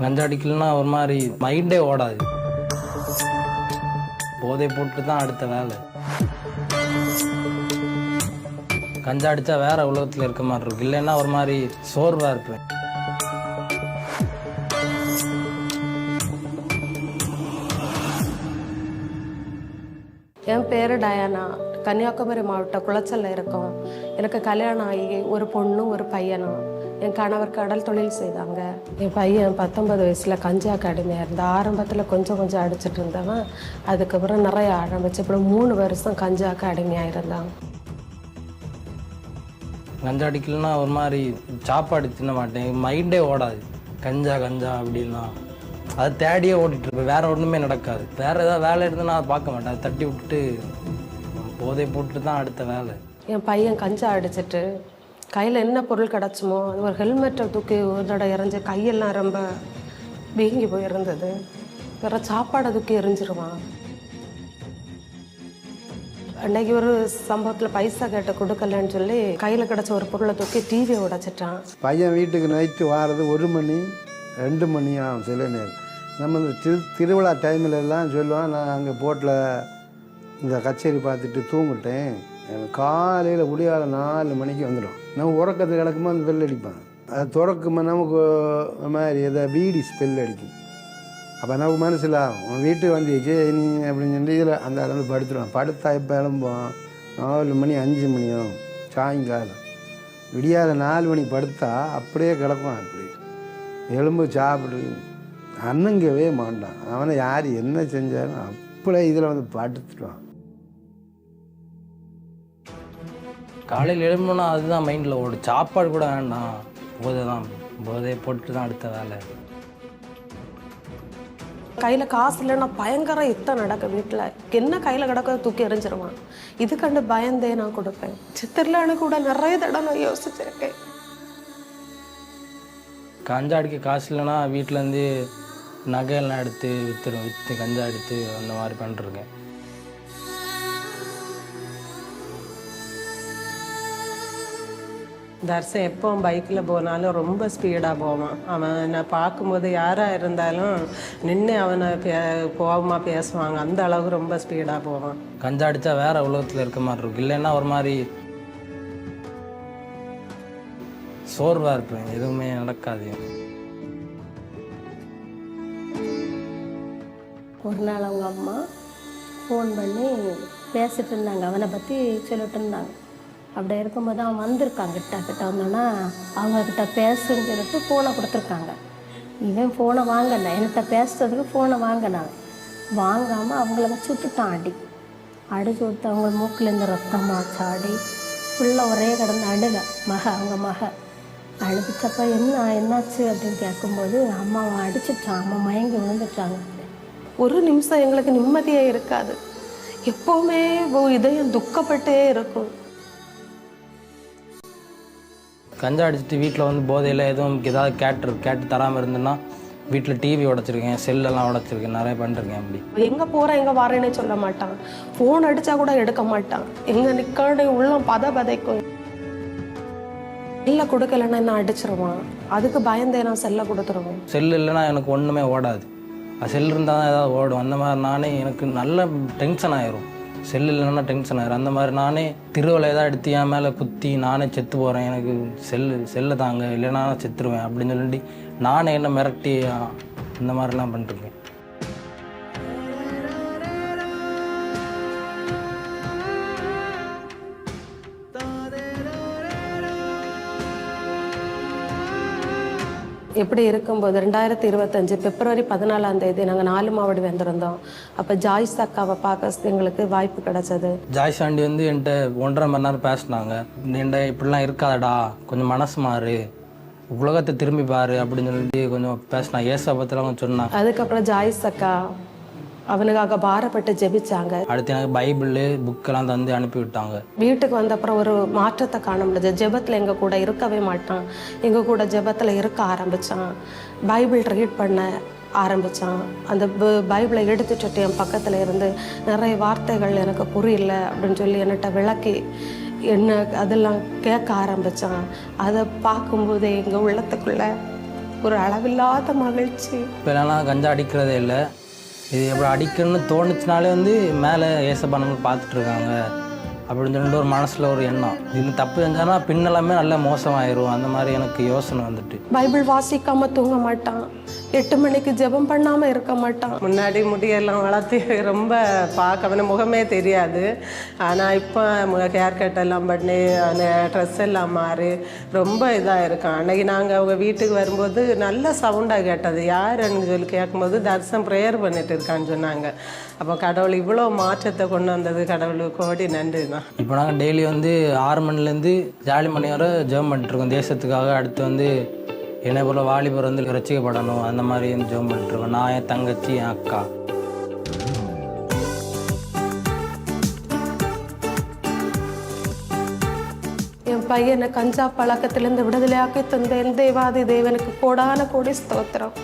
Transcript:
கஞ்சா அடிக்கலன்னா ஒரு மாதிரி மைண்டே ஓடாது. போதை போட்டு தான் அடுத்த வேலை. கஞ்சா அடிச்சா வேற உலகத்துல இருக்க மாதிரி இருக்கு இல்லைன்னா ஒரு மாதிரி சோர்வா இருப்பேன். என் பேர் டயானா. கன்னியாகுமரி மாவட்டம் குளச்சல்ல இருக்கோம். எனக்கு கல்யாணம் ஆகி ஒரு பொண்ணும் ஒரு பையனும். என் கணவர் கடல் தொழில் செய்தாங்க. என் பையன் பத்தொன்பது வயசுல கஞ்சா அடிமையாக இருந்தான் ஆரம்பத்தில் கொஞ்சம் கொஞ்சம் அடிச்சிட்டு இருந்தவன் அதுக்கப்புறம் நிறைய ஆரம்பிச்சு அப்புறம் மூணு வருஷம் கஞ்சாக்கு அடிமையாக இருந்தான். கஞ்சா அடிக்கலன்னா ஒரு மாதிரி சாப்பாடு தின்ன மாட்டேன். மைண்டே ஓடாது. கஞ்சா கஞ்சா அப்படின்னா. அதை தேடியே ஓடிட்டு இருப்பேன். வேற ஒன்றுமே நடக்காது. வேற ஏதாவது வேலை இருந்ததுன்னா அதை பார்க்க மாட்டேன். அதை தட்டி விட்டுட்டு போதை போட்டு தான் அடுத்த வேலை. என் பையன் கஞ்சா அடிச்சிட்டு கையில் என்ன பொருள் கிடச்சுமோ அது ஒரு ஹெல்மெட்டை தூக்கி ஒரு தடவை எறிஞ்சு கையெல்லாம் ரொம்ப வீங்கி போயிருந்தது வேற சாப்பாடை தூக்கி எரிஞ்சிருவான் அன்னைக்கு ஒரு சம்பவத்தில் பைசா கேட்ட கொடுக்கலன்னு சொல்லி கையில் கிடச்ச ஒரு பொருளை தூக்கி டிவியை உடைச்சிட்டான். பையன் வீட்டுக்கு நைட்டு வாரது ஒரு மணி ரெண்டு மணி ஆகும் சில நேரம். நம்ம இந்த திரு திருவிழா டைமில் எல்லாம் சொல்லுவான் நான் அங்கே போட்டில் இந்த கச்சேரி பார்த்துட்டு தூங்கிட்டேன். காலையில் முடியாத நாலு மணிக்கு வந்துடும். நம்ம உறக்கத்து கிடக்குமா அந்த பெல் அடிப்பான். அது திறக்கும்போது நமக்கு ஒரு மாதிரி எதை வீடி ஸ்பெல் அடிக்கும். அப்போ நமக்கு மனசில் உன் வீட்டுக்கு வந்துச்சு நீ அப்படின்னு சொல்லி இதில் அந்த இடத்துல படுத்துடுவான் படுத்தா இப்போ எழும்போம் நாலு மணி அஞ்சு மணியும் சாயங்காலம். விடியாத நாலு மணி படுத்தா அப்படியே கிடக்கும் அப்படி. எலும்பு சாப்பிடு. அண்ணங்கவே மாட்டான். அவனை யார் என்ன செஞ்சாலும் அப்படியே இதில் வந்து படுத்துடுவான் காலையில் எழும்புனா அதுதான் மைண்டில் ஓடும். சாப்பாடு கூட வேண்டாம் போதை தான் போதையை போட்டு தான் அடுத்த வேலை. கையில் காசு இல்லைன்னா பயங்கர யுத்தம் நடக்க வீட்டில் என்ன கையில் கிடக்க தூக்கி எறிஞ்சிருவான். இது கண்டு பயந்தே நான் கொடுப்பேன். சித்திரலான்னு கூட நிறைய தடவை நான் யோசிச்சிருக்கேன். கஞ்சா அடிக்க காசு இல்லைன்னா வீட்டிலேருந்து நகையெல்லாம் எடுத்து விற்றுரும் விற்று கஞ்சா எடுத்து அந்த மாதிரி பண்ணிருக்கேன் தர்சன் எப்போ பைக்கில் போனாலும் ரொம்ப ஸ்பீடாக போவான். அவன் நான் பார்க்கும்போது யாராக இருந்தாலும் நின்று அவனை பே கோபமாக பேசுவாங்க. அந்த அளவுக்கு ரொம்ப ஸ்பீடாக போவான். கஞ்சா அடித்தா வேற உலகத்தில் இருக்க மாதிரி இருக்கு இல்லைன்னா ஒரு மாதிரி சோர்வாக இருப்பேன். எதுவுமே நடக்காது. ஒரு நாள் அவங்க அம்மா ஃபோன் பண்ணி பேசிட்டு இருந்தாங்க. அவனை பற்றி சொல்லிட்டு இருந்தாங்க. அப்படி இருக்கும்போது அவன் வந்திருக்கான் கிட்ட கிட்ட. வந்தோன்னா அவங்கக்கிட்ட பேசுன்னு சொல்லிட்டு ஃபோனை கொடுத்துருக்காங்க. இவன் ஃபோனை வாங்கினான் என்கிட்ட பேசுறதுக்கு ஃபோனை வாங்கினான். வாங்காமல் அவங்கள வச்சு விட்டுட்டான் அடி. அடிச்சு விட்டு அவங்க மூக்கிலேருந்து ரத்தமாக சாடி ஃபுல்லாக ஒரே கிடந்து அழுக. மக அவங்க மக. அழுதுச்சப்ப என்ன என்னாச்சு அப்படின்னு கேட்கும்போது அம்மாவை அடிச்சிட்டான். அம்மா மயங்கி விழுந்துட்டாங்க. ஒரு நிமிஷம் எங்களுக்கு நிம்மதியே இருக்காது. எப்போவுமே இதயம் துக்கப்பட்டே இருக்கும். கஞ்சா அடிச்சுட்டு வீட்டில் வந்து போதையில் எதுவும் ஏதாவது கேட்டு கேட்டு தராமல் இருந்தேன்னா வீட்டில் டிவி உடச்சிருக்கேன் செல்லெல்லாம் உடச்சிருக்கேன் நிறைய பண்ணிருக்கேன் அப்படி. எங்க போறேன் எங்க வரேன்னே சொல்ல மாட்டான். ஃபோன் அடிச்சா கூட எடுக்க மாட்டான். எங்க நிக்கணும் உள்ளம் பத பதைக்கும் செல்ல கொடுக்கலன்னா என்ன அடிச்சிருவான்? அதுக்கு பயந்தே நான் செல்ல கொடுத்துருவேன். செல் இல்லைன்னா எனக்கு ஒன்றுமே ஓடாது. செல் இருந்தால் தான் ஏதாவது ஓடும். அந்த மாதிரி நானே எனக்கு நல்ல டென்ஷன் ஆயிரும். செல் இல்லைன்னா டென்ஷன் ஆகிற அந்த மாதிரி நானே திருவலை ஏதாவது எடுத்து என் மேலே குத்தி நானே செத்து போகிறேன் எனக்கு செல்லு செல்லை தாங்க. இல்லைன்னா நான் செத்துருவேன் அப்படின்னு சொல்லிட்டு நானே என்ன மிரட்டி இந்த மாதிரிலாம் பண்ணிருக்கேன் எப்படி இருக்கும்போது ரெண்டாயிரத்தி இருபத்தஞ்சு பிப்ரவரி பதினாலாம் தேதி நாங்கள் நாலு மாவடி வந்திருந்தோம். அப்போ ஜாய்ஸ் அக்காவை பார்க்க எங்களுக்கு வாய்ப்பு கிடைச்சது. ஜாய் சாண்டி வந்து என்கிட்ட ஒன்றரை மணி நேரம் பேசினாங்க. என்கிட்ட இப்படிலாம் இருக்காதடா கொஞ்சம் மனசு மாறு. உலகத்தை திரும்பி பாரு அப்படின்னு சொல்லிட்டு கொஞ்சம் பேசினாங்க. ஏசா பற்றிலாம் கொஞ்சம் சொன்னாங்க. அதுக்கப்புறம் ஜாய்ஸ் அக்கா அவனுக்காக பாரப்பட்டு ஜெபிச்சாங்க. அடுத்து எனக்கு பைபிள் புக்கெல்லாம் தந்து அனுப்பி விட்டாங்க வீட்டுக்கு வந்த அப்புறம் ஒரு மாற்றத்தை காண முடிஞ்சது. ஜெபத்தில் எங்கள் கூட இருக்கவே மாட்டான். எங்கள் கூட ஜெபத்தில் இருக்க ஆரம்பித்தான் பைபிள் ரீட் பண்ண ஆரம்பித்தான் அந்த பைபிளை எடுத்துட்டு என் பக்கத்தில் இருந்து நிறைய வார்த்தைகள் எனக்கு புரியல அப்படின்னு சொல்லி என்கிட்ட விளக்கி என்ன அதெல்லாம் கேட்க ஆரம்பித்தான் அதை பார்க்கும்போது எங்கள் உள்ளத்துக்குள்ள ஒரு அளவில்லாத மகிழ்ச்சி. இப்போலாம் கஞ்சா அடிக்கிறதே இல்லை. இது எப்படி அடிக்கணும்னு தோணுச்சுனாலே வந்து மேலே ஏசப்பா நம்ம பார்த்துட்டு இருக்காங்க அப்படின்னு சொல்லிட்டு ஒரு மனசில் ஒரு எண்ணம். இது தப்பு செஞ்சானா பின்னெல்லாமே நல்லா மோசமாயிரும். அந்த மாதிரி எனக்கு யோசனை வந்துட்டு. பைபிள் வாசிக்காமல் தூங்க மாட்டான். எட்டு மணிக்கு ஜெபம் பண்ணாம இருக்க மாட்டான். முன்னாடி முடியெல்லாம் வளர்த்து ரொம்ப பார்க்க முகமே தெரியாது. ஆனால் இப்போ ஹேர் கட் எல்லாம் பண்ணி ட்ரெஸ் எல்லாம் மாறி ரொம்ப இதாக இருக்கான். அன்னைக்கு நாங்கள் அவங்க வீட்டுக்கு வரும்போது நல்ல சவுண்டாக கேட்டது. யாருன்னு சொல்லி கேட்கும்போது தர்சன் ப்ரேயர் பண்ணிட்டு இருக்கான்னு சொன்னாங்க. அப்போ கடவுள் இவ்வளோ மாற்றத்தை கொண்டு வந்தது. கடவுளுக்கு கோடி நன்றி தான் இப்போ நாங்கள் டெய்லி வந்து ஆறு மணிலேருந்து ஜாலி மணி வரை ஜெபம் பண்ணிட்டுருக்கோம் தேசத்துக்காக அடுத்து வந்து என்னை போல் வாலிபர் வந்து ரசிக்கப்படணும். அந்த மாதிரி வந்து ஜெபம் பண்ணிட்டுருக்கோம். நான் என் தங்கச்சி என் அக்கா. என் பையனை கஞ்சா பழக்கத்திலிருந்து விடுதலையாக்கி தந்தேன் தேவாதி தேவனுக்கு கோடான கோடி ஸ்தோத்திரம்.